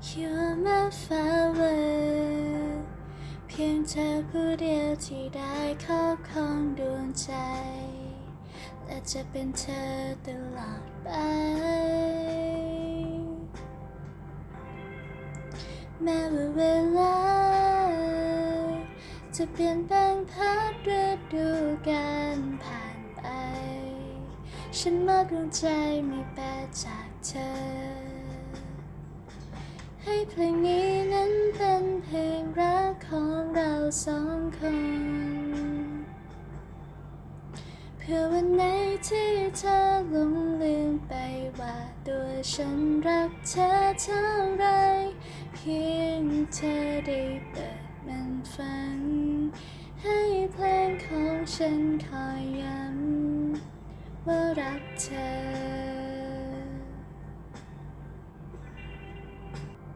You're my flower เพียงเธอผู้เดียวที่ได้ครอบครองดวงใจ และจะเป็นเธอตลอดไปแม้ว่าเวลา จะเปลี่ยนแปลงพัดฤดูกาลผ่านไป ฉันมอบดวงใจไม่แปลจากเธอ ให้เพลงนี้นั้นเป็นเพลงรักของเราสองคน เพื่อวันไหนที่เธอหลงลืมไปว่าตัวฉันรักเธอเท่าไร เพียงเธอได้เปิดมันฟัง ให้เพลงของฉันคอยย้ำว่ารักเธอ